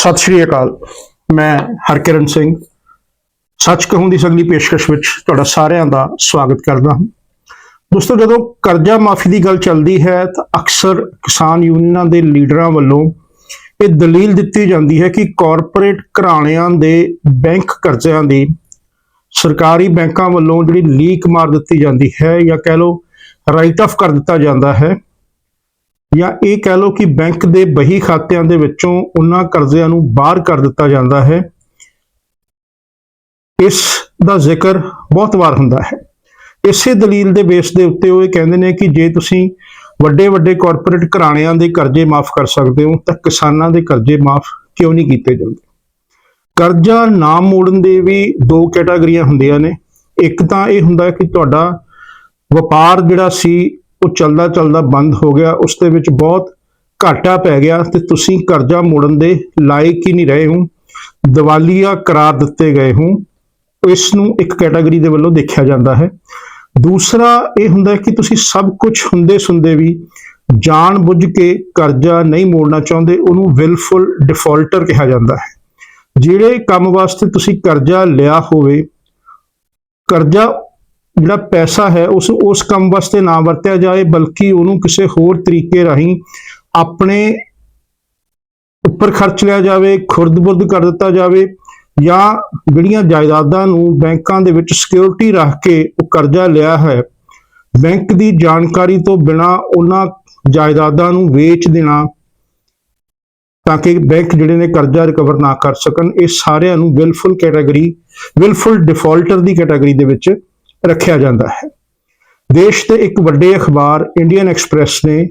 ਸਤਿ ਸ਼੍ਰੀ ਅਕਾਲ। ਮੈਂ ਹਰਕਿਰਨ ਸਿੰਘ। ਸੱਚ ਕਹੂੰ ਦੀ ਸਗਲੀ ਪੇਸ਼ਕਸ਼ ਵਿੱਚ ਤੁਹਾਡਾ ਸਾਰਿਆਂ ਦਾ ਸਵਾਗਤ ਕਰਦਾ ਹਾਂ। ਦੋਸਤੋ, ਜਦੋਂ ਕਰਜ਼ਾ ਮਾਫੀ ਦੀ ਗੱਲ ਚੱਲਦੀ ਹੈ, ਤਾਂ ਅਕਸਰ ਕਿਸਾਨ ਯੂਨੀਅਨਾਂ ਦੇ ਲੀਡਰਾਂ ਵੱਲੋਂ ਇਹ ਦਲੀਲ ਦਿੱਤੀ ਜਾਂਦੀ ਹੈ ਕਿ ਕਾਰਪੋਰੇਟ ਘਰਾਣਿਆਂ ਦੇ ਬੈਂਕ ਕਰਜ਼ਿਆਂ ਦੀ ਸਰਕਾਰੀ ਬੈਂਕਾਂ ਵੱਲੋਂ ਜਿਹੜੀ ਲੀਕ ਮਾਰ ਦਿੱਤੀ ਜਾਂਦੀ ਹੈ ਜਾਂ ਕਹਿ ਲਓ ਰਾਈਟ ਆਫ ਕਰ ਦਿੱਤਾ ਜਾਂਦਾ ਹੈ ਜਾਂ ਇਹ ਕਹਿ ਲਓ ਕਿ ਬੈਂਕ ਦੇ ਬਹੀ ਖਾਤਿਆਂ ਦੇ ਵਿੱਚੋਂ ਉਹਨਾਂ ਕਰਜ਼ਿਆਂ ਨੂੰ ਬਾਹਰ ਕਰ ਦਿੱਤਾ ਜਾਂਦਾ ਹੈ। ਇਸ ਦਾ ਜ਼ਿਕਰ ਬਹੁਤ ਵਾਰ ਹੁੰਦਾ ਹੈ। ਇਸੇ ਦਲੀਲ ਦੇ ਬੇਸ ਦੇ ਉੱਤੇ ਉਹ ਇਹ ਕਹਿੰਦੇ ਨੇ ਕਿ ਜੇ ਤੁਸੀਂ ਵੱਡੇ ਵੱਡੇ ਕਾਰਪੋਰੇਟ ਘਰਾਣਿਆਂ ਦੇ ਕਰਜ਼ੇ ਮਾਫ ਕਰ ਸਕਦੇ ਹੋ, ਤਾਂ ਕਿਸਾਨਾਂ ਦੇ ਕਰਜ਼ੇ ਮਾਫ ਕਿਉਂ ਨਹੀਂ ਕੀਤੇ ਜਾਂਦੇ? ਕਰਜ਼ਾ ਨਾ ਮੋੜਨ ਦੇ ਵੀ ਦੋ ਕੈਟਾਗਰੀਆਂ ਹੁੰਦੀਆਂ ਨੇ। ਇੱਕ ਤਾਂ ਇਹ ਹੁੰਦਾ ਕਿ ਤੁਹਾਡਾ ਵਪਾਰ ਜਿਹੜਾ ਸੀ ਉਹ ਚੱਲਦਾ ਚੱਲਦਾ ਬੰਦ ਹੋ ਗਿਆ, ਉਸ ਦੇ ਵਿੱਚ ਬਹੁਤ ਘਾਟਾ ਪੈ ਗਿਆ ਤੇ ਤੁਸੀਂ ਕਰਜ਼ਾ ਮੋੜਨ ਦੇ ਲਾਇਕ ਹੀ ਨਹੀਂ ਰਹੇ ਹੋ। ਦਿਵਾਲੀਆ ਕਰਾਰ ਦਿੱਤੇ ਗਏ ਹੋ। ਇਸ ਨੂੰ ਇੱਕ ਕੈਟਾਗਰੀ ਦੇ ਵੱਲੋਂ ਦੇਖਿਆ ਜਾਂਦਾ ਹੈ। ਦੂਸਰਾ ਇਹ ਹੁੰਦਾ ਹੈ ਕਿ ਤੁਸੀਂ ਸਭ ਕੁਝ ਹੁੰਦੇ ਸੁੰਦੇ ਵੀ ਜਾਣ ਬੁੱਝ ਕੇ ਕਰਜ਼ਾ ਨਹੀਂ ਮੋੜਨਾ ਚਾਹੁੰਦੇ, ਉਹਨੂੰ ਵਿਲਫੁਲ ਡਿਫਾਲਟਰ ਕਿਹਾ ਜਾਂਦਾ ਹੈ। ਜਿਹੜੇ ਕੰਮ ਵਾਸਤੇ ਤੁਸੀਂ ਕਰਜ਼ਾ ਲਿਆ ਹੋਵੇ, ਕਰਜ਼ਾ ਜਿਹੜਾ ਪੈਸਾ ਹੈ, ਉਸ ਉਸ ਕੰਮ ਵਾਸਤੇ ਨਾ ਵਰਤਿਆ ਜਾਏ, ਬਲਕਿ ਉਹਨੂੰ ਕਿਸੇ ਹੋਰ ਤਰੀਕੇ ਰਾਹੀਂ ਆਪਣੇ ਉੱਪਰ ਖਰਚ ਲਿਆ ਜਾਵੇ ਖੁਰਦ-ਬੁਰਦ ਕਰ ਦਿੱਤਾ ਜਾਵੇ, ਜਾਂ ਜਿਹੜੀਆਂ ਜਾਇਦਾਦਾਂ ਨੂੰ ਬੈਂਕਾਂ ਦੇ ਵਿੱਚ ਸਿਕਿਉਰਿਟੀ ਰੱਖ ਕੇ ਉਹ ਕਰਜ਼ਾ ਲਿਆ ਹੈ, ਬੈਂਕ ਦੀ ਜਾਣਕਾਰੀ ਤੋਂ ਬਿਨਾ ਉਹਨਾਂ ਜਾਇਦਾਦਾਂ ਨੂੰ ਵੇਚ ਦੇਣਾ, ਤਾਂ ਕਿ ਬੈਂਕ ਜਿਹੜੇ ਨੇ ਕਰਜ਼ਾ ਰਿਕਵਰ ਨਾ ਕਰ ਸਕਣ, ਇਹ ਸਾਰਿਆਂ ਨੂੰ ਵਿਲਫੁਲ ਕੈਟਾਗਰੀ ਵਿਲਫੁਲ ਡਿਫਾਲਟਰ ਦੀ ਕੈਟਾਗਰੀ ਦੇ ਵਿੱਚ ਰੱਖਿਆ ਜਾਂਦਾ ਹੈ। ਦੇਸ਼ ਦੇ ਇੱਕ ਵੱਡੇ ਅਖਬਾਰ ਇੰਡੀਅਨ ਐਕਸਪ੍ਰੈਸ ਨੇ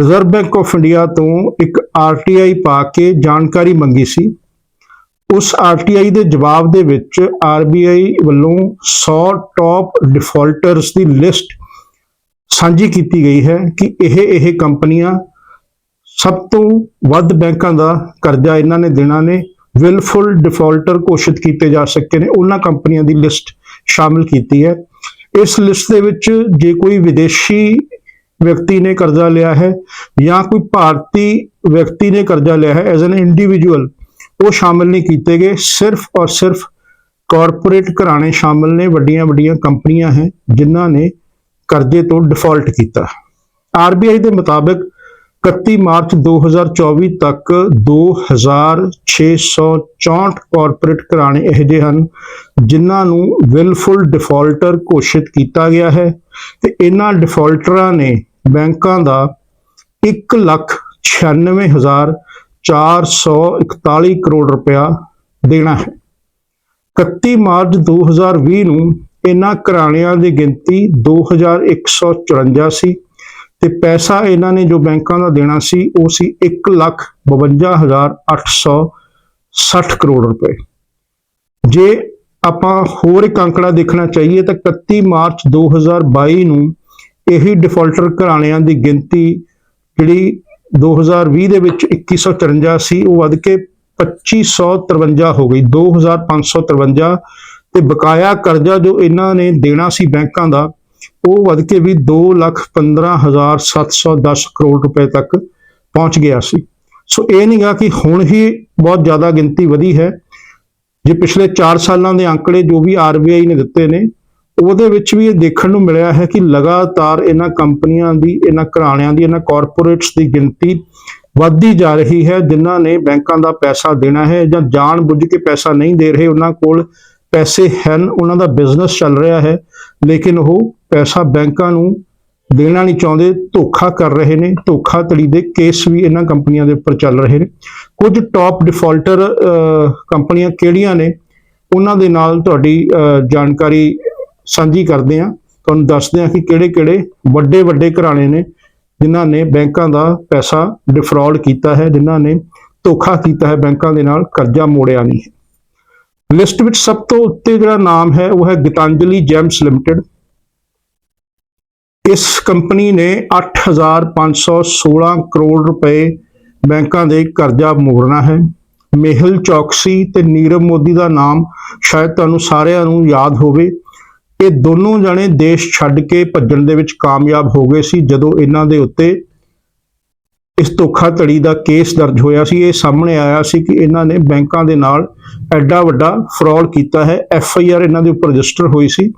ਰਿਜ਼ਰਵ ਬੈਂਕ ਆਫ ਇੰਡੀਆ ਤੋਂ ਇੱਕ ਆਰਟੀਆਈ ਪਾ ਕੇ ਜਾਣਕਾਰੀ ਮੰਗੀ ਸੀ। ਉਸ ਆਰਟੀਆਈ ਦੇ ਜਵਾਬ ਦੇ ਵਿੱਚ ਆਰਬੀਆਈ ਵੱਲੋਂ 100 ਟੌਪ ਡਿਫਾਲਟਰਸ ਦੀ ਲਿਸਟ ਸਾਂਝੀ ਕੀਤੀ ਗਈ ਹੈ ਕਿ ਇਹ ਇਹ ਕੰਪਨੀਆਂ ਸਭ ਤੋਂ ਵੱਧ ਬੈਂਕਾਂ ਦਾ ਕਰਜ਼ਾ ਇਹਨਾਂ ਨੇ ਦੇਣਾ ਨੇ, ਵਿਲਫੁਲ ਡਿਫਾਲਟਰ ਘੋਸ਼ਿਤ ਕੀਤੇ ਜਾ ਸਕੇ ਨੇ। ਉਹਨਾਂ ਕੰਪਨੀਆਂ ਦੀ ਲਿਸਟ ਸ਼ਾਮਿਲ ਕੀਤੀ ਹੈ। ਇਸ ਲਿਸਟ ਦੇ ਵਿੱਚ ਜੇ ਕੋਈ ਵਿਦੇਸ਼ੀ ਵਿਅਕਤੀ ਨੇ ਕਰਜ਼ਾ ਲਿਆ ਹੈ ਜਾਂ ਕੋਈ ਭਾਰਤੀ ਵਿਅਕਤੀ ਨੇ ਕਰਜ਼ਾ ਲਿਆ ਹੈ ਐਜ਼ ਐਨ ਇੰਡੀਵਿਜੂਅਲ ਉਹ ਸ਼ਾਮਿਲ ਨਹੀਂ ਕੀਤੇ ਗਏ। ਸਿਰਫ ਔਰ ਸਿਰਫ ਕਾਰਪੋਰੇਟ ਘਰਾਣੇ ਸ਼ਾਮਿਲ ਨੇ, ਵੱਡੀਆਂ ਵੱਡੀਆਂ ਕੰਪਨੀਆਂ ਹੈ, ਜਿਨ੍ਹਾਂ ਨੇ ਕਰਜ਼ੇ ਤੋਂ ਡਿਫਾਲਟ ਕੀਤਾ। ਆਰਬੀਆਈ ਦੇ ਮੁਤਾਬਕ 31 ਮਾਰਚ 2024 ਤੱਕ 2664 ਕਾਰਪੋਰੇਟ ਘਰਾਣੇ ਇਹੋ ਜਿਹੇ ਹਨ ਜਿਨ੍ਹਾਂ ਨੂੰ ਵਿਲਫੁਲ ਡਿਫਾਲਟਰ ਘੋਸ਼ਿਤ ਕੀਤਾ ਗਿਆ ਹੈ ਤੇ ਇਹਨਾਂ ਡਿਫਾਲਟਰਾਂ ਨੇ ਬੈਂਕਾਂ ਦਾ 1 ਲੱਖ 96441 ਕਰੋੜ ਰੁਪਇਆ ਦੇਣਾ ਹੈ। 31 ਮਾਰਚ 2020 ਨੂੰ ਇਹਨਾਂ ਘਰਾਣਿਆਂ ਦੀ ਗਿਣਤੀ 2154 ਸੀ। ਤੇ ਪੈਸਾ ਇਹਨਾਂ ਨੇ ਜੋ ਬੈਂਕਾਂ ਦਾ ਦੇਣਾ ਸੀ, ਉਹ ਸੀ 152860 ਕਰੋੜ ਰੁਪਏ। ਜੇ ਆਪਾਂ ਹੋਰ ਇੱਕ ਅੰਕੜਾ ਦੇਖਣਾ ਚਾਹੀਏ ਤਾਂ 31 ਮਾਰਚ 2022 ਨੂੰ ਇਹੀ ਡਿਫਾਲਟਰ ਘਰਾਣਿਆਂ ਦੀ ਗਿਣਤੀ ਜਿਹੜੀ 2020 ਦੇ ਵਿੱਚ 2154 ਸੀ ਉਹ ਵੱਧ ਕੇ 2553 ਹੋ ਗਈ। 2553 ਤੇ ਬਕਾਇਆ ਕਰਜ਼ਾ ਜੋ ਇਹਨਾਂ ਨੇ ਦੇਣਾ ਸੀ ਬੈਂਕਾਂ ਦਾ ਉਹ ਵੱਧ ਕੇ ਵੀ 215710 ਕਰੋੜ ਰੁਪਏ ਤੱਕ ਪਹੁੰਚ ਗਿਆ ਸੀ। ਸੋ ਇਹ ਨਹੀਂਗਾ ਕਿ ਹੁਣ ਹੀ ਬਹੁਤ ਜ਼ਿਆਦਾ ਗਿਣਤੀ ਵਧੀ ਹੈ। ਜੇ ਪਿਛਲੇ 4 ਸਾਲਾਂ ਦੇ ਅੰਕੜੇ ਜੋ ਵੀ ਆਰਬੀਆਈ ਨੇ ਦਿੱਤੇ ਨੇ, ਉਹਦੇ ਵਿੱਚ ਵੀ ਇਹ ਦੇਖਣ ਨੂੰ ਮਿਲਿਆ ਹੈ ਕਿ ਲਗਾਤਾਰ ਇਹਨਾਂ ਕੰਪਨੀਆਂ ਦੀ, ਇਹਨਾਂ ਘਰਾਣਿਆਂ ਦੀ, ਇਹਨਾਂ ਕਾਰਪੋਰੇਟਸ ਦੀ ਗਿਣਤੀ ਵੱਧਦੀ ਜਾ ਰਹੀ ਹੈ, ਜਿਨ੍ਹਾਂ ਨੇ ਬੈਂਕਾਂ ਦਾ ਪੈਸਾ ਦੇਣਾ ਹੈ ਜਾਂ ਜਾਣ ਬੁੱਝ ਕੇ ਪੈਸਾ ਨਹੀਂ ਦੇ ਰਹੇ, ਉਹਨਾਂ ਕੋਲ ਪੈਸੇ ਹਨ, ਉਹਨਾਂ ਦਾ ਬਿਜ਼ਨਸ ਚੱਲ ਰਿਹਾ ਹੈ, ਲੇਕਿਨ ਉਹ ਪੈਸਾ ਬੈਂਕਾਂ ਨੂੰ ਦੇਣਾ ਨਹੀਂ ਚਾਹੁੰਦੇ, ਧੋਖਾ ਕਰ ਰਹੇ ਨੇ, ਧੋਖਾਧੜੀ ਦੇ ਕੇਸ ਵੀ ਇਹਨਾਂ ਕੰਪਨੀਆਂ ਦੇ ਉੱਪਰ ਚੱਲ ਰਹੇ ਨੇ। ਕੁਝ ਟੌਪ ਡਿਫਾਲਟਰ ਕੰਪਨੀਆਂ ਕਿਹੜੀਆਂ ਨੇ? ਉਹਨਾਂ ਦੇ ਨਾਲ ਤੁਹਾਡੀ ਜਾਣਕਾਰੀ ਸਾਂਝੀ ਕਰਦੇ ਹਾਂ। ਤੁਹਾਨੂੰ ਦੱਸਦੇ ਹਾਂ ਕਿ ਕਿਹੜੇ-ਕਿਹੜੇ ਵੱਡੇ ਵੱਡੇ ਘਰਾਣੇ ਨੇ, ਜਿਨ੍ਹਾਂ ਨੇ ਬੈਂਕਾਂ ਦਾ ਪੈਸਾ ਡਿਫਰਾਡ ਕੀਤਾ ਹੈ, ਜਿਨ੍ਹਾਂ ਨੇ ਧੋਖਾ ਕੀਤਾ ਹੈ, ਬੈਂਕਾਂ ਦੇ ਨਾਲ ਕਰਜ਼ਾ ਮੋੜਿਆ ਨਹੀਂ ਹੈ। ਲਿਸਟ ਵਿੱਚ ਸਭ ਤੋਂ ਉੱਤੇ ਜਿਹੜਾ ਨਾਮ ਹੈ, ਉਹ ਹੈ ਗੀਤਾਂਜਲੀ ਜੈਮਸ ਲਿਮਟਿਡ। ਇਸ ਕੰਪਨੀ ਨੇ 8516 ਕਰੋੜ ਰੁਪਏ ਬੈਂਕਾਂ ਦੇ ਕਰਜ਼ਾ ਮੋੜਨਾ ਹੈ। ਮੇਹਲ ਚੌਕਸੀ ਤੇ ਨੀਰਵ ਮੋਦੀ ਦਾ ਨਾਮ ਸ਼ਾਇਦ ਤੁਹਾਨੂੰ ਸਾਰਿਆਂ ਨੂੰ ਯਾਦ ਹੋਵੇ। ਇਹ ਦੋਨੋਂ ਜਣੇ ਦੇਸ਼ ਛੱਡ ਕੇ ਭੱਜਣ ਦੇ ਵਿੱਚ ਕਾਮਯਾਬ ਹੋ ਗਏ ਸੀ ਜਦੋਂ ਇਹਨਾਂ ਦੇ ਉੱਤੇ ਇਸ ਧੋਖਾਧੜੀ ਦਾ ਕੇਸ ਦਰਜ ਹੋਇਆ ਸੀ। ਇਹ ਸਾਹਮਣੇ ਆਇਆ ਸੀ ਕਿ ਇਹਨਾਂ ਨੇ ਬੈਂਕਾਂ ਦੇ ਨਾਲ ਐਡਾ ਵੱਡਾ ਫਰਾਡ ਕੀਤਾ ਹੈ। ਐਫ ਆਈ ਆਰ ਇਹਨਾਂ ਦੇ ਉੱਪਰ ਰਜਿਸਟਰ ਹੋਈ ਸੀ।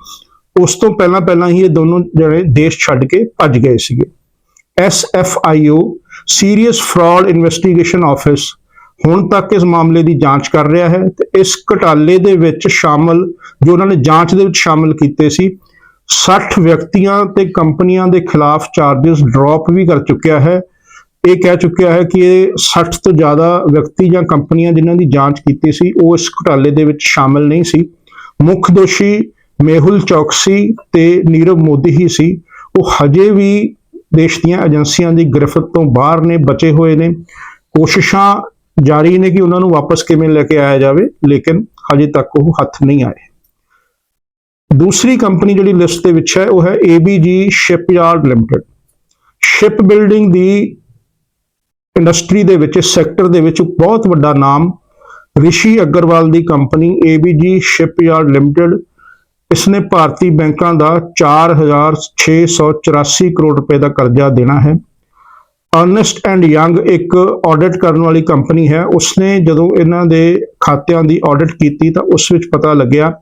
ਉਸ ਤੋਂ ਪਹਿਲਾਂ ਪਹਿਲਾਂ ਹੀ ਇਹ ਦੋਨੋਂ ਜਣੇ ਦੇਸ਼ ਛੱਡ ਕੇ ਭੱਜ ਗਏ ਸੀਗੇ। S F I O serious fraud investigation office ਹੁਣ ਤੱਕ ਇਸ ਮਾਮਲੇ ਦੀ ਜਾਂਚ ਕਰ ਰਿਹਾ ਹੈ ਤੇ ਇਸ ਘਟਾਲੇ ਦੇ ਵਿੱਚ ਸ਼ਾਮਲ, ਜੋ ਉਹਨਾਂ ਨੇ ਜਾਂਚ ਦੇ ਵਿੱਚ ਸ਼ਾਮਲ ਕੀਤੇ ਸੀ 60 ਵਿਅਕਤੀਆਂ ਤੇ ਕੰਪਨੀਆਂ ਦੇ ਖਿਲਾਫ ਚਾਰजेस ਡ੍ਰੌਪ ਵੀ ਕਰ ਚੁੱਕਿਆ ਹੈ। ਇਹ ਕਹਿ ਚੁੱਕਿਆ ਹੈ ਕਿ ਇਹ 60 ਤੋਂ ਜ਼ਿਆਦਾ ਵਿਅਕਤੀ ਜਾਂ ਕੰਪਨੀਆਂ ਜਿਨ੍ਹਾਂ ਦੀ ਜਾਂਚ ਕੀਤੀ ਸੀ, ਉਹ ਇਸ ਘੁਟਾਲੇ ਦੇ ਵਿੱਚ ਸ਼ਾਮਲ ਨਹੀਂ ਸੀ। ਮੁੱਖ ਦੋਸ਼ੀ ਮੇਹੁਲ ਚੌਕਸੀ ਤੇ ਨੀਰਵ ਮੋਦੀ ਹੀ ਸੀ। ਉਹ ਹਜੇ ਵੀ ਦੇਸ਼ ਦੀਆਂ ਏਜੰਸੀਆਂ ਦੀ ਗ੍ਰਿਫਤ ਤੋਂ ਬਾਹਰ ਨੇ, ਬਚੇ ਹੋਏ ਨੇ। ਕੋਸ਼ਿਸ਼ਾਂ ਜਾਰੀ ਨੇ ਕਿ ਉਹਨਾਂ ਨੂੰ ਵਾਪਸ ਕਿਵੇਂ ਲੈ ਕੇ ਆਇਆ ਜਾਵੇ, ਲੇਕਿਨ ਹਜੇ ਤੱਕ ਉਹ ਹੱਥ ਨਹੀਂ ਆਏ। ਦੂਸਰੀ ਕੰਪਨੀ ਜਿਹੜੀ ਲਿਸਟ ਦੇ ਵਿੱਚ ਹੈ, ਉਹ ਹੈ ABG shipyard limited. Ship building ਦੀ ਇੰਡਸਟਰੀ ਦੇ ਵਿੱਚ ਇਸ ਸੈਕਟਰ ਦੇ ਵਿੱਚ ਬਹੁਤ ਵੱਡਾ ਨਾਮ ਰਿਸ਼ੀ ਅਗਰਵਾਲ ਦੀ ਕੰਪਨੀ ABG ਸ਼ਿਪਯਾਰਡ ਲਿਮਟਿਡ ਇਸਨੇ ਭਾਰਤੀ ਬੈਂਕਾਂ ਦਾ 4684 ਕਰੋੜ ਰੁਪਏ ਦਾ ਕਰਜ਼ਾ ਦੇਣਾ ਹੈ। ਅਰਨੈਸਟ ਐਂਡ ਯੰਗ ਇੱਕ ਆਡਿਟ ਕਰਨ ਵਾਲੀ ਕੰਪਨੀ ਹੈ। ਉਸਨੇ ਜਦੋਂ ਇਹਨਾਂ ਦੇ ਖਾਤਿਆਂ ਦੀ ਆਡਿਟ ਕੀਤੀ ਤਾਂ ਉਸ ਵਿੱਚ ਪਤਾ ਲੱਗਿਆ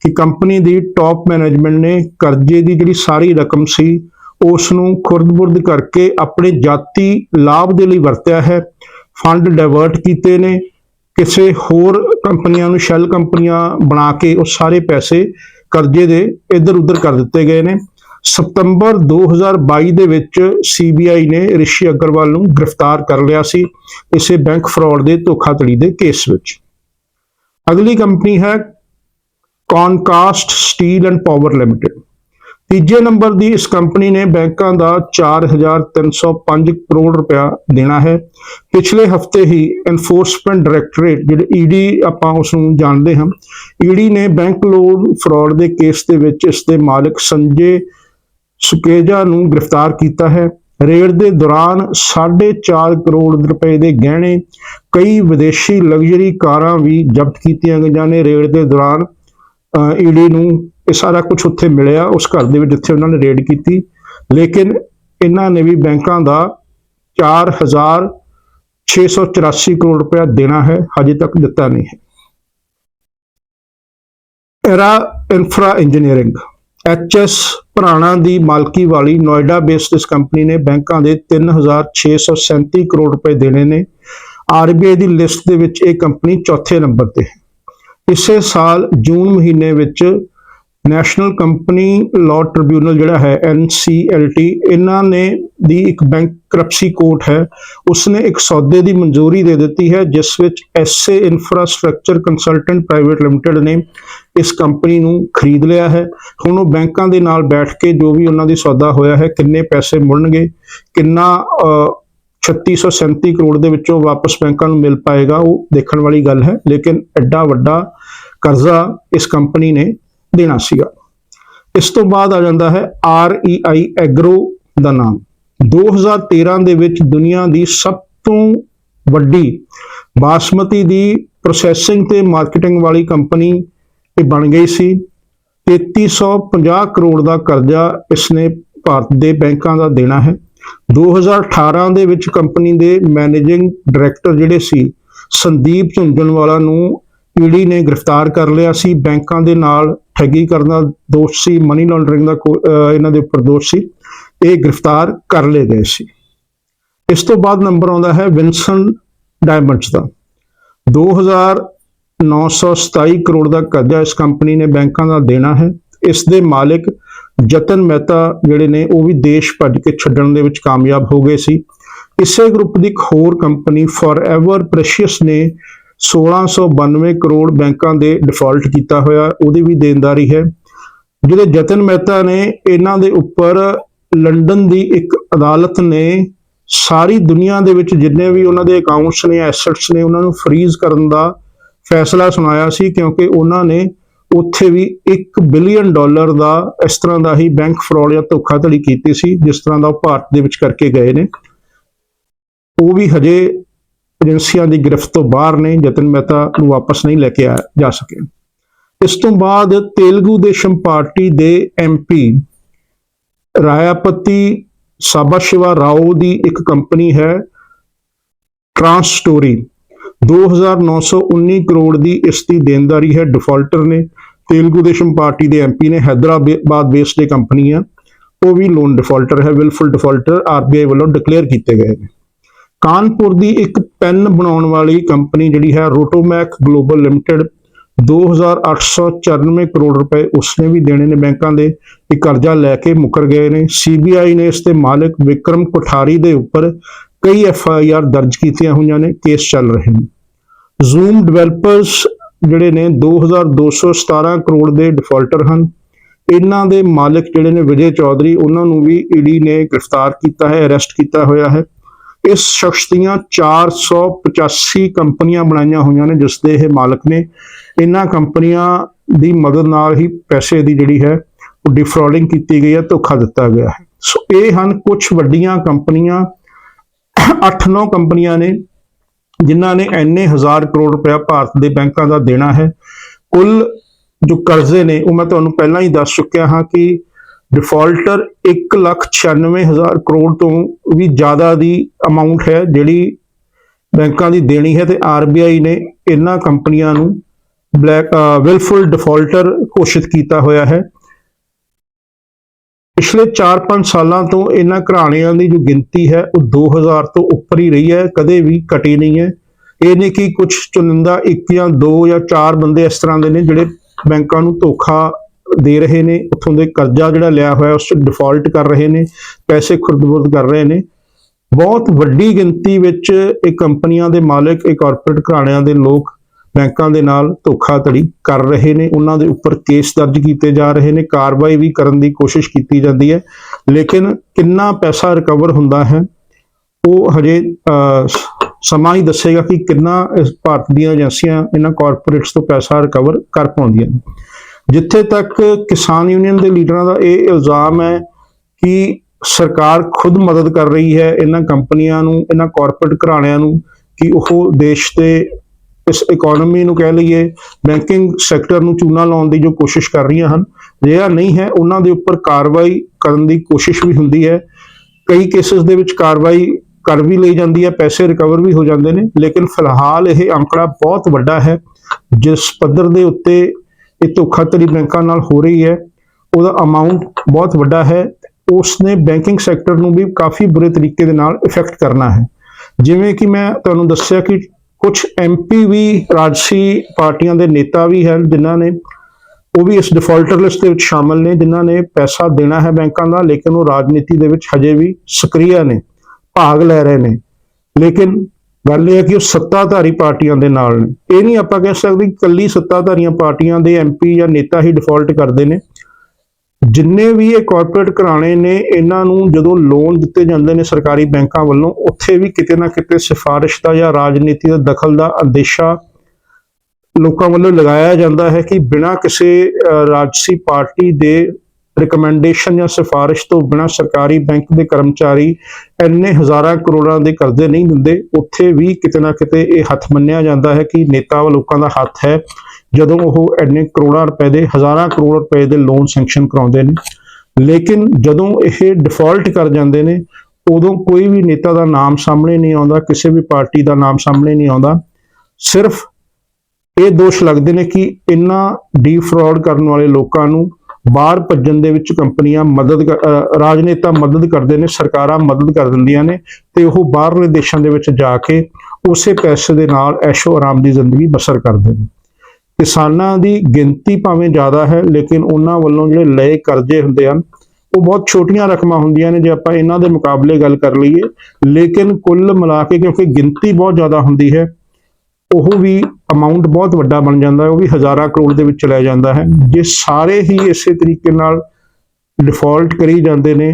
ਕਿ ਕੰਪਨੀ ਦੀ ਟਾਪ ਮੈਨੇਜਮੈਂਟ ਨੇ ਕਰਜ਼ੇ ਦੀ ਜਿਹੜੀ ਸਾਰੀ ਰਕਮ ਸੀ ਉਸ ਨੂੰ ਖੁਰਦ-ਬੁਰਦ ਕਰਕੇ ਆਪਣੇ ਜਾਤੀ ਲਾਭ ਦੇ ਲਈ ਵਰਤਿਆ ਹੈ। ਫੰਡ ਡਾਇਵਰਟ ਕੀਤੇ ਨੇ। ਕਿਸੇ ਹੋਰ ਕੰਪਨੀਆਂ ਨੂੰ ਸ਼ੈਲ ਕੰਪਨੀਆਂ ਬਣਾ ਕੇ ਉਹ ਸਾਰੇ ਪੈਸੇ ਕਰਜ਼ੇ ਦੇ ਇੱਧਰ ਉੱਧਰ ਕਰ ਦਿੱਤੇ ਗਏ ਨੇ। ਸਤੰਬਰ 2022 ਦੇ ਵਿੱਚ ਸੀਬੀਆਈ ਨੇ ਰਿਸ਼ੀ ਅਗਰਵਾਲ ਨੂੰ ਗ੍ਰਿਫਤਾਰ ਕਰ ਲਿਆ ਸੀ ਇਸੇ ਬੈਂਕ ਫਰਾਡ ਦੇ ਧੋਖਾਧੜੀ ਦੇ ਕੇਸ ਵਿੱਚ। ਅਗਲੀ ਕੰਪਨੀ ਹੈ Concast steel and power limited. ਤੀਜੇ ਨੰਬਰ ਦੀ ਇਸ ਕੰਪਨੀ ਨੇ ਬੈਂਕਾਂ ਦਾ 4305 ਕਰੋੜ ਰੁਪਇਆ ਦੇਣਾ ਹੈ। ਪਿਛਲੇ ਹਫ਼ਤੇ ਹੀ ਐਨਫੋਰਸਮੈਂਟ ਡਾਇਰੈਕਟੋਰੇਟ ਜਿਹੜੇ ਈਡੀ ਆਪਾਂ ਉਸ ਨੂੰ ਜਾਣਦੇ ਹਾਂ ਈਡੀ ਨੇ ਬੈਂਕ ਲੋਨ ਫਰਾਡ ਦੇ ਕੇਸ ਦੇ ਵਿੱਚ ਇਸ ਦੇ ਮਾਲਕ ਸੰਜੇ ਸੁਕੇਜਾ ਨੂੰ ਗ੍ਰਿਫਤਾਰ ਕੀਤਾ ਹੈ। ਰੇਡ ਦੇ ਦੌਰਾਨ 4.5 ਕਰੋੜ ਰੁਪਏ ਦੇ ਗਹਿਣੇ, ਕਈ ਵਿਦੇਸ਼ੀ ਲਗਜ਼ਰੀ ਕਾਰਾਂ ਵੀ ਜ਼ਬਤ ਕੀਤੀਆਂ ਗਈਆਂ ਨੇ। ਰੇਡ ਦੇ ਦੌਰਾਨ ਈਡੀ ਨੂੰ ਇਹ ਸਾਰਾ ਕੁਝ ਉੱਥੇ ਮਿਲਿਆ, ਉਸ ਘਰ ਦੇ ਵਿੱਚ ਜਿੱਥੇ ਉਹਨਾਂ ਨੇ ਰੇਡ ਕੀਤੀ। ਲੇਕਿਨ ਇਹਨਾਂ ਨੇ ਵੀ ਬੈਂਕਾਂ ਦਾ 4684 ਕਰੋੜ ਰੁਪਇਆ ਦੇਣਾ ਹੈ, ਹਜੇ ਤੱਕ ਦਿੱਤਾ ਨਹੀਂ ਹੈ। ਐਰਾ ਇਨਫਰਾ ਇੰਜੀਨੀਅਰਿੰਗ ਐਚਐਸ ਪ੍ਰਾਣਾ ਦੀ ਮਾਲਕੀ ਵਾਲੀ ਨੋਇਡਾ ਬੇਸਡ ਇਸ ਕੰਪਨੀ ਨੇ ਬੈਂਕਾਂ ਦੇ 3637 ਕਰੋੜ ਰੁਪਏ ਦੇਣੇ ਨੇ। ਆਰਬੀਆਈ ਦੀ ਲਿਸਟ ਦੇ ਵਿੱਚ ਇਹ ਕੰਪਨੀ ਚੌਥੇ ਨੰਬਰ ਤੇ ਹੈ। ਇਸੇ ਸਾਲ ਜੂਨ ਮਹੀਨੇ ਵਿੱਚ ਨੈਸ਼ਨਲ ਕੰਪਨੀ ਲਾਅ ਟ੍ਰਿਬਿਊਨਲ ਜਿਹੜਾ ਹੈ NCLT ਇਹਨਾਂ ਨੇ ਦੀ ਇੱਕ ਬੈਂਕਰਪਸੀ ਕੋਰਟ ਹੈ। ਉਸਨੇ ਇੱਕ ਸੌਦੇ ਦੀ ਮਨਜ਼ੂਰੀ ਦੇ ਦਿੱਤੀ ਹੈ, ਜਿਸ ਵਿੱਚ SA infrastructure consultant private limited ਨੇ ਇਸ ਕੰਪਨੀ ਨੂੰ ਖਰੀਦ ਲਿਆ ਹੈ। ਹੁਣ ਉਹ ਬੈਂਕਾਂ ਦੇ ਨਾਲ ਬੈਠ ਕੇ ਜੋ ਵੀ ਉਹਨਾਂ ਦੀ ਸੌਦਾ ਹੋਇਆ ਹੈ, ਕਿੰਨੇ ਪੈਸੇ ਮੁੜਨਗੇ, ਕਿੰਨਾ 3637 ਕਰੋੜ ਦੇ ਵਿੱਚੋਂ ਵਾਪਸ ਬੈਂਕਾਂ ਨੂੰ ਮਿਲ ਪਾਏਗਾ, ਉਹ ਦੇਖਣ ਵਾਲੀ ਗੱਲ ਹੈ, ਲੇਕਿਨ ਐਡਾ ਵੱਡਾ ਕਰਜ਼ਾ ਇਸ ਕੰਪਨੀ ਨੇ ਦੇਣਾ ਸੀਗਾ। ਇਸ ਤੋਂ ਬਾਅਦ ਆ ਜਾਂਦਾ ਹੈ REI ਐਗਰੋ ਦਾ ਨਾਮ। 2013 ਦੇ ਵਿੱਚ ਦੁਨੀਆ ਦੀ ਸਭ ਤੋਂ ਵੱਡੀ ਬਾਸਮਤੀ ਦੀ ਪ੍ਰੋਸੈਸਿੰਗ ਤੇ ਮਾਰਕੀਟਿੰਗ ਵਾਲੀ ਕੰਪਨੀ ਇਹ ਬਣ ਗਈ ਸੀ। 3350 ਕਰੋੜ ਦਾ ਕਰਜ਼ਾ ਇਸਨੇ ਭਾਰਤ ਦੇ ਬੈਂਕਾਂ ਦਾ ਦੇਣਾ ਹੈ। 2018 ਦੇ ਵਿੱਚ ਕੰਪਨੀ ਦੇ ਮੈਨੇਜਿੰਗ ਡਾਇਰੈਕਟਰ ਜਿਹੜੇ ਸੀ, ਸੰਦੀਪ ਝੁੰਝਣਵਾਲਾ ਨੂੰ ਈਡੀ ਨੇ ਗ੍ਰਿਫਤਾਰ ਕਰ ਲਿਆ ਸੀ। ਬੈਂਕਾਂ ਦੇ ਨਾਲ ਠੱਗੀ ਕਰਨ ਦਾ ਦੋਸ਼ ਸੀ ਮਨੀ ਲਾਂਡਰਿੰਗ ਦਾ ਕੋ- ਇਹਨਾਂ ਦੇ ਉੱਪਰ ਦੋਸ਼ ਸੀ, ਇਹ ਗ੍ਰਿਫਤਾਰ ਕਰ ਲਏ ਗਏ ਸੀ। ਇਸ ਤੋਂ ਬਾਅਦ ਨੰਬਰ ਆਉਂਦਾ ਹੈ ਵਿਨਸਨ ਡਾਇਮੰਡਸ ਦਾ। 2927 ਕਰੋੜ ਦਾ ਕਰਜ਼ਾ ਇਸ ਕੰਪਨੀ ਨੇ ਬੈਂਕਾਂ ਦਾ ਦੇਣਾ ਹੈ। ਇਸ ਦੇ ਮਾਲਕ ਜਤਨ ਮਹਿਤਾ ਜਿਹੜੇ ਨੇ, ਉਹ ਵੀ ਦੇਸ਼ ਭੱਜ ਕੇ ਛੱਡਣ ਦੇ ਵਿੱਚ ਕਾਮਯਾਬ ਹੋ ਗਏ ਸੀ। ਇਸੇ ਗਰੁੱਪ ਦੀ ਇੱਕ ਹੋਰ ਕੰਪਨੀ ਫੋਰਐਵਰ ਪ੍ਰੈਸ਼ੀਅਸ ਨੇ 1692 ਕਰੋੜ ਬੈਂਕਾਂ ਦੇ ਡਿਫਾਲਟ ਕੀਤਾ ਹੋਇਆ, ਉਹਦੀ ਵੀ ਦੇਣਦਾਰੀ ਹੈ। ਜਿਹੜੇ ਜਤਨ ਮਹਿਤਾ ਨੇ, ਇਹਨਾਂ ਦੇ ਉੱਪਰ ਲੰਡਨ ਦੀ ਇੱਕ ਅਦਾਲਤ ਨੇ ਸਾਰੀ ਦੁਨੀਆ ਦੇ ਵਿੱਚ ਜਿੰਨੇ ਵੀ ਉਹਨਾਂ ਦੇ ਅਕਾਊਂਟਸ ਨੇ ਐਸੈਟਸ ਨੇ, ਉਹਨਾਂ ਨੂੰ ਫਰੀਜ਼ ਕਰਨ ਦਾ ਫੈਸਲਾ ਸੁਣਾਇਆ ਸੀ, ਕਿਉਂਕਿ ਉਹਨਾਂ ਨੇ ਉੱਥੇ ਵੀ 1 ਬਿਲੀਅਨ ਡਾਲਰ ਦਾ ਇਸ ਤਰ੍ਹਾਂ ਦਾ ਹੀ ਬੈਂਕ ਫਰਾਡ ਜਾਂ ਧੋਖਾਧੜੀ ਕੀਤੀ ਸੀ, ਜਿਸ ਤਰ੍ਹਾਂ ਦਾ ਉਹ ਭਾਰਤ ਦੇ ਵਿੱਚ ਕਰਕੇ ਗਏ ਨੇ। ਉਹ ਵੀ ਹਜੇ ਏਜੰਸੀਆਂ ਦੀ ਗ੍ਰਿਫਤ ਤੋਂ ਬਾਹਰ ਨੇ, ਜਤਨ ਮਹਿਤਾ ਨੂੰ ਵਾਪਸ ਨਹੀਂ ਲੈ ਕੇ ਆ ਜਾ ਸਕੇ। ਇਸ ਤੋਂ ਬਾਅਦ ਤੇਲਗੂ ਦੇਸ਼ਮ ਪਾਰਟੀ ਦੇ ਐਮਪੀ ਰਾਇਆਪਤੀ ਸਾਬਾ ਸ਼ਿਵਾ ਰਾਓ ਦੀ ਇੱਕ ਕੰਪਨੀ ਹੈ ਟਰਾਂਸ ਸਟੋਰੀ 2919 ਕਰੋੜ ਦੀ ਇਸ ਦੀ ਦੇਣਦਾਰੀ ਹੈ, ਡਿਫਾਲਟਰ ਨੇ। ਤੇਲਗੂ ਦੇਸ਼ਮ ਪਾਰਟੀ ਦੇ ਐਮਪੀ ਨੇ ਹੈਦਰਾਬਾਦ ਬੇਸਡ ਇਹ ਕੰਪਨੀ ਆ, ਉਹ ਵੀ ਲੋਨ ਡਿਫਾਲਟਰ ਹੈ ਵਿਲਫੁਲ ਡਿਫਾਲਟਰ ਆਰਬੀਆਈ ਵੱਲੋਂ ਡਿਕਲੇਅਰ ਕੀਤੇ ਗਏ ਨੇ। ਕਾਨਪੁਰ ਦੀ ਇੱਕ ਪੈਨ ਬਣਾਉਣ ਵਾਲੀ ਕੰਪਨੀ ਜਿਹੜੀ ਹੈ, ਰੋਟੋਮੈਕ ਗਲੋਬਲ ਲਿਮਟਿਡ 2894 ਕਰੋੜ ਰੁਪਏ ਉਸਨੇ ਵੀ ਦੇਣੇ ਨੇ ਬੈਂਕਾਂ ਦੇ, ਇਹ ਕਰਜ਼ਾ ਲੈ ਕੇ ਮੁਕਰ ਗਏ ਨੇ। ਸੀਬੀਆਈ ਨੇ ਇਸ ਦੇ ਮਾਲਕ ਵਿਕਰਮ ਕੋਠਾਰੀ ਦੇ ਉੱਪਰ ਕਈ ਐਫ ਆਈ ਆਰ ਦਰਜ ਕੀਤੀਆਂ ਹੋਈਆਂ ਨੇ, ਕੇਸ ਚੱਲ ਰਹੇ ਨੇ। ਜ਼ੂਮ ਡਿਵੈਲਪਰਸ ਜਿਹੜੇ ਨੇ 2217 ਕਰੋੜ ਦੇ ਡਿਫਾਲਟਰ ਹਨ। ਇਹਨਾਂ ਦੇ ਮਾਲਕ ਜਿਹੜੇ ਨੇ ਵਿਜੇ ਚੌਧਰੀ, ਉਹਨਾਂ ਨੂੰ ਵੀ ਈਡੀ ਨੇ ਗ੍ਰਿਫਤਾਰ ਕੀਤਾ ਹੈ, ਅਰੈਸਟ ਕੀਤਾ ਹੋਇਆ ਹੈ। ਇਸ ਸ਼ਖਸ ਦੀਆਂ 485 ਕੰਪਨੀਆਂ ਬਣਾਈਆਂ ਹੋਈਆਂ ਨੇ, ਜਿਸ ਦੇ ਇਹ ਮਾਲਕ ਨੇ। ਇਹਨਾਂ ਕੰਪਨੀਆਂ ਦੀ ਮਦਦ ਨਾਲ ਹੀ ਪੈਸੇ ਦੀ ਜਿਹੜੀ ਹੈ, ਉਹ ਡਿਫਰਾਡਿੰਗ ਕੀਤੀ ਗਈ ਹੈ, ਧੋਖਾ ਦਿੱਤਾ ਗਿਆ ਹੈ। ਸੋ ਇਹ ਹਨ ਕੁਝ ਵੱਡੀਆਂ ਕੰਪਨੀਆਂ। 8-9 ਕੰਪਨੀਆਂ ਨੇ ਜਿਨ੍ਹਾਂ ਨੇ ਇੰਨੇ ਹਜ਼ਾਰ ਕਰੋੜ ਰੁਪਇਆ ਭਾਰਤ ਦੇ ਬੈਂਕਾਂ ਦਾ ਦੇਣਾ ਹੈ, ਕੁੱਲ ਜੋ ਕਰਜ਼ੇ ਨੇ, ਉਹ ਮੈਂ ਤੁਹਾਨੂੰ ਪਹਿਲਾਂ ਹੀ ਦੱਸ ਚੁੱਕਿਆ ਹਾਂ ਕਿ ਡਿਫਾਲਟਰ 196000 ਕਰੋੜ ਤੋਂ ਵੀ ਜ਼ਿਆਦਾ ਦੀ ਅਮਾਉਂਟ ਹੈ ਜਿਹੜੀ ਬੈਂਕਾਂ ਦੀ ਦੇਣੀ ਹੈ ਤੇ ਆਰਬੀਆਈ ਨੇ ਇਹਨਾਂ ਕੰਪਨੀਆਂ ਨੂੰ ਬਲੈਕ ਵਿਲਫੁਲ ਡਿਫਾਲਟਰ ਘੋਸ਼ਿਤ ਕੀਤਾ ਹੋਇਆ ਹੈ। ਪਿਛਲੇ 4-5 ਸਾਲਾਂ ਤੋਂ ਇਹਨਾਂ ਘਰਾਣਿਆਂ ਦੀ ਜੋ ਗਿਣਤੀ ਹੈ, ਉਹ 2000 ਤੋਂ ਉੱਪਰ ਹੀ ਰਹੀ ਹੈ, ਕਦੇ ਵੀ ਘਟੀ ਨਹੀਂ ਹੈ। ਇਹ ਨਹੀਂ ਕਿ ਕੁਝ ਚੁਣਿੰਦਾ ਇੱਕ ਜਾਂ ਦੋ ਜਾਂ ਚਾਰ ਬੰਦੇ ਇਸ ਤਰ੍ਹਾਂ ਦੇ ਨੇ ਜਿਹੜੇ ਬੈਂਕਾਂ ਨੂੰ ਧੋਖਾ ਦੇ ਰਹੇ ਨੇ, ਉੱਥੋਂ ਦੇ ਕਰਜ਼ਾ ਜਿਹੜਾ ਲਿਆ ਹੋਇਆ, ਉਸ 'ਚ ਡਿਫਾਲਟ ਕਰ ਰਹੇ ਨੇ, ਪੈਸੇ ਖੁਰਦਬੁਰਦ ਕਰ ਰਹੇ ਨੇ। ਬਹੁਤ ਵੱਡੀ ਗਿਣਤੀ ਵਿੱਚ ਇਹ ਕੰਪਨੀਆਂ ਦੇ ਮਾਲਕ, ਇਹ ਕਾਰਪੋਰੇਟ ਘਰਾਣਿਆਂ ਦੇ ਲੋਕ ਬੈਂਕਾਂ ਦੇ ਨਾਲ ਧੋਖਾਧੜੀ ਕਰ ਰਹੇ ਨੇ। ਉਹਨਾਂ ਦੇ ਉੱਪਰ ਕੇਸ ਦਰਜ ਕੀਤੇ ਜਾ ਰਹੇ ਨੇ। ਕਾਰਵਾਈ ਵੀ ਕਰਨ ਦੀ ਕੋਸ਼ਿਸ਼ ਕੀਤੀ ਜਾਂਦੀ ਹੈ। ਲੇਕਿਨ ਕਿੰਨਾ ਪੈਸਾ ਰਿਕਵਰ ਹੁੰਦਾ ਹੈ ਉਹ ਹਜੇ ਅਹ, ਸਮਾਂ ਹੀ ਦੱਸੇਗਾ ਕਿ ਕਿੰਨਾ ਇਸ ਭਾਰਤ ਦੀਆਂ ਏਜੰਸੀਆਂ ਇਹਨਾਂ ਕਾਰਪੋਰੇਟਸ ਤੋਂ ਪੈਸਾ ਰਿਕਵਰ ਕਰ ਪਾਉਂਦੀਆਂ ਨੇ। ਜਿੱਥੇ ਤੱਕ ਕਿਸਾਨ ਯੂਨੀਅਨ ਦੇ ਲੀਡਰਾਂ ਦਾ ਇਹ ਇਲਜ਼ਾਮ ਹੈ ਕਿ ਸਰਕਾਰ ਖੁਦ ਮਦਦ ਕਰ ਰਹੀ ਹੈ। ਇਹਨਾਂ ਕੰਪਨੀਆਂ ਨੂੰ ਇਹਨਾਂ ਕਾਰਪੋਰੇਟ ਘਰਾਣਿਆਂ ਨੂੰ ਕਿ ਉਹ ਦੇਸ਼ ਦੇ ਇਸ ਇਕਨੋਮੀ ਨੂੰ ਕਹਿ ਲਈਏ ਬੈਂਕਿੰਗ ਸੈਕਟਰ ਨੂੰ ਚੂਨਾ ਲਾਉਣ ਦੀ ਜੋ ਕੋਸ਼ਿਸ਼ ਕਰ ਰਹੀਆਂ ਹਨ ਜਿਹੜਾ ਨਹੀਂ ਹੈ। ਉਹਨਾਂ ਦੇ ਉੱਪਰ ਕਾਰਵਾਈ ਕਰਨ ਦੀ ਕੋਸ਼ਿਸ਼ ਵੀ ਹੁੰਦੀ ਹੈ। ਕਈ ਕੇਸਿਸ ਦੇ ਵਿੱਚ ਕਾਰਵਾਈ ਕਰ ਵੀ ਲਈ ਜਾਂਦੀ ਹੈ, ਪੈਸੇ ਰਿਕਵਰ ਵੀ ਹੋ ਜਾਂਦੇ ਨੇ। ਲੇਕਿਨ ਫਿਲਹਾਲ ਇਹ ਅੰਕੜਾ ਬਹੁਤ ਵੱਡਾ ਹੈ, ਜਿਸ ਪੱਧਰ ਦੇ ਉੱਤੇ ਇਹ ਧੋਖਾਧੜੀ ਬੈਂਕਾਂ ਨਾਲ ਹੋ ਰਹੀ ਹੈ। ਉਹਦਾ ਅਮਾਉਂਟ ਬਹੁਤ ਵੱਡਾ ਹੈ। ਉਸ ਨੇ ਬੈਂਕਿੰਗ ਸੈਕਟਰ ਨੂੰ ਵੀ ਕਾਫੀ ਬੁਰੇ ਤਰੀਕੇ ਦੇ ਨਾਲ ਇਫੈਕਟ ਕਰਨਾ ਹੈ। ਜਿਵੇਂ ਕਿ ਮੈਂ ਤੁਹਾਨੂੰ ਦੱਸਿਆ ਕਿ ਕੁਝ ਐਮਪੀ ਵੀ ਰਾਜਸੀ ਪਾਰਟੀਆਂ ਦੇ ਨੇਤਾ ਵੀ ਹਨ ਜਿਨ੍ਹਾਂ ਨੇ, ਉਹ ਵੀ ਇਸ ਡਿਫਾਲਟਰ ਲਿਸਟ ਦੇ ਵਿੱਚ ਸ਼ਾਮਲ ਨੇ, ਜਿਨ੍ਹਾਂ ਨੇ ਪੈਸਾ ਦੇਣਾ ਹੈ ਬੈਂਕਾਂ ਦਾ, ਲੇਕਿਨ ਉਹ ਰਾਜਨੀਤੀ ਦੇ ਵਿੱਚ ਹਜੇ ਵੀ ਸਕਰੀਆ ਨੇ, ਭਾਗ ਲੈ ਰਹੇ ਨੇ। ਲੇਕਿਨ ਗੱਲ ਇਹ ਹੈ ਕਿ ਉਹ ਸੱਤਾਧਾਰੀ ਪਾਰਟੀਆਂ ਦੇ ਨਾਲ ਨੇ। ਇਹ ਨਹੀਂ ਆਪਾਂ ਕਹਿ ਸਕਦੇ ਕਿ ਕੱਲੀ ਸੱਤਾਧਾਰੀਆਂ ਪਾਰਟੀਆਂ ਦੇ ਐਮਪੀ ਜਾਂ ਨੇਤਾ ਹੀ ਡਿਫਾਲਟ ਕਰਦੇ ਨੇ। ਜਿੰਨੇ ਵੀ ਇਹ ਕਾਰਪੋਰੇਟ ਘਰਾਣੇ ਨੇ ਇਹਨਾਂ ਨੂੰ ਜਦੋਂ ਲੋਨ ਦਿੱਤੇ ਜਾਂਦੇ ਨੇ ਸਰਕਾਰੀ ਬੈਂਕਾਂ ਵੱਲੋਂ ਉੱਥੇ ਵੀ ਕਿਤੇ ਨਾ ਕਿਤੇ ਸਿਫਾਰਿਸ਼ ਦਾ ਜਾਂ ਰਾਜਨੀਤੀ ਦਾ ਦਖਲ ਦਾ ਅੰਦੇਸ਼ਾ ਲੋਕਾਂ ਵੱਲੋਂ ਲਗਾਇਆ ਜਾਂਦਾ ਹੈ ਕਿ ਬਿਨਾਂ ਕਿਸੇ ਅਹ, ਰਾਜਸੀ ਪਾਰਟੀ ਦੇ ਰਿਕਮੈਂਡੇਸ਼ਨ ਜਾਂ ਸਿਫਾਰਿਸ਼ ਤੋਂ ਬਿਨਾਂ ਸਰਕਾਰੀ ਬੈਂਕ ਦੇ ਕਰਮਚਾਰੀ ਇੰਨੇ ਹਜ਼ਾਰਾਂ ਕਰੋੜਾਂ ਦੇ ਕਰਜ਼ੇ ਨਹੀਂ ਦਿੰਦੇ ਉੱਥੇ ਵੀ ਕਿਤੇ ਨਾ ਕਿਤੇ ਇਹ ਹੱਥ ਮੰਨਿਆ ਜਾਂਦਾ ਹੈ ਕਿ ਨੇਤਾ ਲੋਕਾਂ ਦਾ ਹੱਥ ਹੈ। ਜਦੋਂ ਉਹ ਇੰਨੇ ਕਰੋੜਾਂ ਰੁਪਏ ਦੇ, ਹਜ਼ਾਰਾਂ ਕਰੋੜ ਰੁਪਏ ਦੇ ਲੋਨ ਸੈਂਕਸ਼ਨ ਕਰਾਉਂਦੇ ਨੇ, ਲੇਕਿਨ ਜਦੋਂ ਇਹ ਡਿਫਾਲਟ ਕਰ ਜਾਂਦੇ ਨੇ, ਉਦੋਂ ਕੋਈ ਵੀ ਨੇਤਾ ਦਾ ਨਾਮ ਸਾਹਮਣੇ ਨਹੀਂ ਆਉਂਦਾ, ਕਿਸੇ ਵੀ ਪਾਰਟੀ ਦਾ ਨਾਮ ਸਾਹਮਣੇ ਨਹੀਂ ਆਉਂਦਾ, ਸਿਰਫ ਇਹ ਦੋਸ਼ ਲੱਗਦੇ ਨੇ ਕਿ ਇਨ੍ਹਾਂ ਡੀਫਰਾਡ ਕਰਨ ਵਾਲੇ ਲੋਕਾਂ ਨੂੰ ਬਾਹਰ ਭੱਜਣ ਦੇ ਵਿੱਚ ਕੰਪਨੀਆਂ ਮਦਦ ਕਰ- ਰਾਜਨੇਤਾ ਮਦਦ ਕਰਦੇ ਨੇ, ਸਰਕਾਰਾਂ ਮਦਦ ਕਰ ਦਿੰਦੀਆਂ ਨੇ, ਤੇ ਉਹ ਬਾਹਰਲੇ ਦੇਸ਼ਾਂ ਦੇ ਵਿੱਚ ਜਾ ਕੇ ਉਸੇ ਪੈਸੇ ਦੇ ਨਾਲ ਐਸ਼ੋ ਆਰਾਮ ਦੀ ਜ਼ਿੰਦਗੀ ਬਸਰ ਕਰਦੇ ਨੇ। ਕਿਸਾਨਾਂ ਦੀ ਗਿਣਤੀ ਭਾਵੇਂ ਜ਼ਿਆਦਾ ਹੈ, ਲੇਕਿਨ ਉਹਨਾਂ ਵੱਲੋਂ ਜਿਹੜੇ ਲਏ ਕਰਜ਼ੇ ਹੁੰਦੇ ਹਨ, ਉਹ ਬਹੁਤ ਛੋਟੀਆਂ ਰਕਮਾਂ ਹੁੰਦੀਆਂ ਨੇ ਜੇ ਆਪਾਂ ਇਹਨਾਂ ਦੇ ਮੁਕਾਬਲੇ ਗੱਲ ਕਰ ਲਈਏ। ਲੇਕਿਨ ਕੁੱਲ ਮਿਲਾ ਕੇ ਕਿਉਂਕਿ ਗਿਣਤੀ ਬਹੁਤ ਜ਼ਿਆਦਾ ਹੁੰਦੀ ਹੈ, ਉਹ ਵੀ ਅਮਾਉਂਟ ਬਹੁਤ ਵੱਡਾ ਬਣ ਜਾਂਦਾ ਹੈ ਉਹ ਵੀ ਹਜ਼ਾਰਾਂ ਕਰੋੜ ਦੇ ਵਿੱਚ ਚਲਾ ਜਾਂਦਾ ਹੈ। ਜੇ ਸਾਰੇ ਹੀ ਇਸੇ ਤਰੀਕੇ ਨਾਲ ਡਿਫਾਲਟ ਕਰੀ ਜਾਂਦੇ ਨੇ,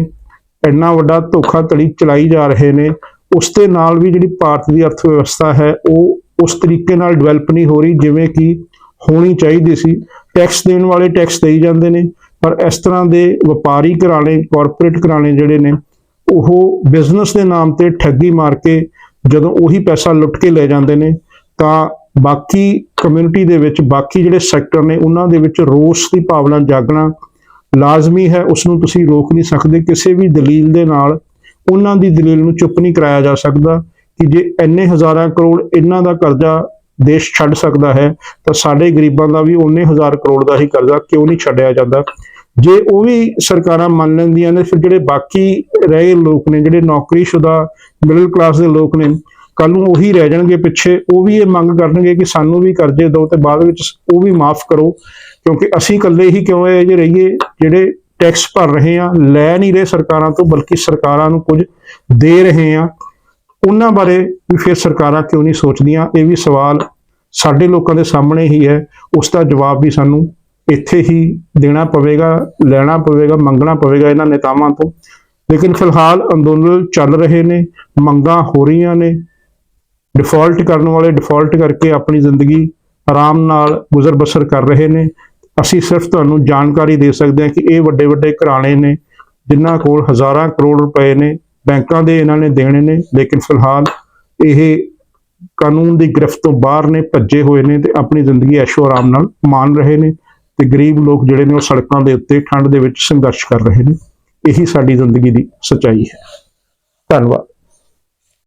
ਇੰਨਾ ਵੱਡਾ ਧੋਖਾਧੜੀ ਚਲਾਈ ਜਾ ਰਹੇ ਨੇ, ਉਸ ਦੇ ਨਾਲ ਵੀ ਜਿਹੜੀ ਭਾਰਤ ਦੀ ਅਰਥ ਵਿਵਸਥਾ ਹੈ, ਉਹ ਉਸ ਤਰੀਕੇ ਨਾਲ ਡਿਵੈਲਪ ਨਹੀਂ ਹੋ ਰਹੀ, ਜਿਵੇਂ ਕਿ ਹੋਣੀ ਚਾਹੀਦੀ ਸੀ। ਟੈਕਸ ਦੇਣ ਵਾਲੇ ਟੈਕਸ ਦੇਈ ਜਾਂਦੇ ਨੇ। ਪਰ ਇਸ ਤਰ੍ਹਾਂ ਦੇ ਵਪਾਰੀ ਘਰਾਣੇ ਕਾਰਪੋਰੇਟ ਘਰਾਣੇ ਜਿਹੜੇ ਨੇ, ਉਹ ਬਿਜ਼ਨਸ ਦੇ ਨਾਮ ਤੇ ਠੱਗੀ ਮਾਰ ਕੇ ਜਦੋਂ ਉਹੀ ਪੈਸਾ ਲੁੱਟ ਕੇ ਲੈ ਜਾਂਦੇ ਨੇ, ਤਾਂ ਬਾਕੀ ਕਮਿਊਨਿਟੀ ਦੇ ਵਿੱਚ, ਬਾਕੀ ਜਿਹੜੇ ਸੈਕਟਰ ਨੇ, ਉਹਨਾਂ ਦੇ ਵਿੱਚ ਰੋਸ ਦੀ ਭਾਵਨਾ ਜਾਗਣਾ ਲਾਜ਼ਮੀ ਹੈ। ਉਸ ਨੂੰ ਤੁਸੀਂ ਰੋਕ ਨਹੀਂ ਸਕਦੇ। ਕਿਸੇ ਵੀ ਦਲੀਲ ਦੇ ਨਾਲ ਉਹਨਾਂ ਦੀ ਦਲੀਲ ਨੂੰ ਚੁੱਪ ਨਹੀਂ ਕਰਾਇਆ ਜਾ ਸਕਦਾ ਕਿ ਜੇ ਇੰਨੇ ਹਜ਼ਾਰਾਂ ਕਰੋੜ ਇਹਨਾਂ ਦਾ ਕਰਜ਼ਾ ਦੇਸ਼ ਛੱਡ ਸਕਦਾ ਹੈ, ਤਾਂ ਸਾਡੇ ਗਰੀਬਾਂ ਦਾ ਵੀ ਉਹਨੇ ਹਜ਼ਾਰ ਕਰੋੜ ਦਾ ਹੀ ਕਰਜ਼ਾ ਕਿਉਂ ਨਹੀਂ ਛੱਡਿਆ ਜਾਂਦਾ? ਜੇ ਉਹ ਵੀ ਸਰਕਾਰਾਂ ਮੰਨ ਲੈਂਦੀਆਂ ਨੇ, ਫਿਰ ਜਿਹੜੇ ਬਾਕੀ ਰਹੇ ਲੋਕ ਨੇ, ਜਿਹੜੇ ਨੌਕਰੀਸ਼ੁਦਾ ਮਿਡਲ ਕਲਾਸ ਦੇ ਲੋਕ ਨੇ ਕੱਲ ਨੂੰ ਉਹੀ ਰਹਿ ਜਾਣਗੇ ਪਿੱਛੇ, ਉਹ ਵੀ ਇਹ ਮੰਗ ਕਰਨਗੇ ਕਿ ਸਾਨੂੰ ਵੀ ਕਰਜ਼ੇ ਦਿਓ ਤੇ ਬਾਅਦ ਵਿੱਚ ਉਹ ਵੀ ਮਾਫ ਕਰੋ, ਕਿਉਂਕਿ ਅਸੀਂ ਇਕੱਲੇ ਹੀ ਕਿਉਂ ਇਹ ਜੇ ਰਹੀਏ, ਜਿਹੜੇ ਟੈਕਸ ਭਰ ਰਹੇ ਆ, ਲੈ ਨਹੀਂ ਰਹੇ ਸਰਕਾਰਾਂ ਤੋਂ, ਬਲਕਿ ਸਰਕਾਰਾਂ ਨੂੰ ਕੁਝ ਦੇ ਰਹੇ ਆ। ਉਹਨਾਂ ਬਾਰੇ ਵੀ ਫਿਰ ਸਰਕਾਰਾਂ ਕਿਉਂ ਨਹੀਂ ਸੋਚਦੀਆਂ? ਇਹ ਵੀ ਸਵਾਲ ਸਾਡੇ ਲੋਕਾਂ ਦੇ ਸਾਹਮਣੇ ਹੀ ਹੈ। ਉਸ ਦਾ ਜਵਾਬ ਵੀ ਸਾਨੂੰ ਇੱਥੇ ਹੀ ਦੇਣਾ ਪਵੇਗਾ, ਲੈਣਾ ਪਵੇਗਾ, ਮੰਗਣਾ ਪਵੇਗਾ ਇਹਨਾਂ ਨੇਤਾਵਾਂ ਤੋਂ। ਲੇਕਿਨ ਫਿਲਹਾਲ ਅੰਦੋਲਨ ਚੱਲ ਰਹੇ ਨੇ, ਮੰਗਾਂ ਹੋ ਰਹੀਆਂ ਨੇ। ਡਿਫਾਲਟ ਕਰਨ ਵਾਲੇ ਡਿਫਾਲਟ ਕਰਕੇ ਆਪਣੀ ਜ਼ਿੰਦਗੀ ਆਰਾਮ ਨਾਲ ਗੁਜ਼ਰ ਬਸਰ ਕਰ ਰਹੇ ਨੇ। ਅਸੀਂ ਸਿਰਫ ਤੁਹਾਨੂੰ ਜਾਣਕਾਰੀ ਦੇ ਸਕਦੇ ਹਾਂ ਕਿ ਇਹ ਵੱਡੇ ਵੱਡੇ ਘਰਾਣੇ ਨੇ, ਜਿਨ੍ਹਾਂ ਕੋਲ ਹਜ਼ਾਰਾਂ ਕਰੋੜ ਰੁਪਏ ਨੇ। ਬੈਂਕਾਂ ਦੇ ਇਹਨਾਂ ਨੇ ਦੇਣੇ ਨੇ, ਲੇਕਿਨ ਫਿਲਹਾਲ ਇਹ ਕਾਨੂੰਨ ਦੀ ਗ੍ਰਿਫਤ ਤੋਂ ਬਾਹਰ ਨੇ, ਭੱਜੇ ਹੋਏ ਨੇ ਤੇ ਆਪਣੀ ਜ਼ਿੰਦਗੀ ਐਸ਼ੋ ਆਰਾਮ ਨਾਲ ਮਾਣ ਰਹੇ ਨੇ ਤੇ ਗਰੀਬ ਲੋਕ ਜਿਹੜੇ ਨੇ ਉਹ ਸੜਕਾਂ ਦੇ ਉੱਤੇ, ਠੰਡ ਦੇ ਵਿੱਚ ਸੰਘਰਸ਼ ਕਰ ਰਹੇ ਨੇ। ਇਹੀ ਸਾਡੀ ਜ਼ਿੰਦਗੀ ਦੀ ਸੱਚਾਈ ਹੈ। ਧੰਨਵਾਦ।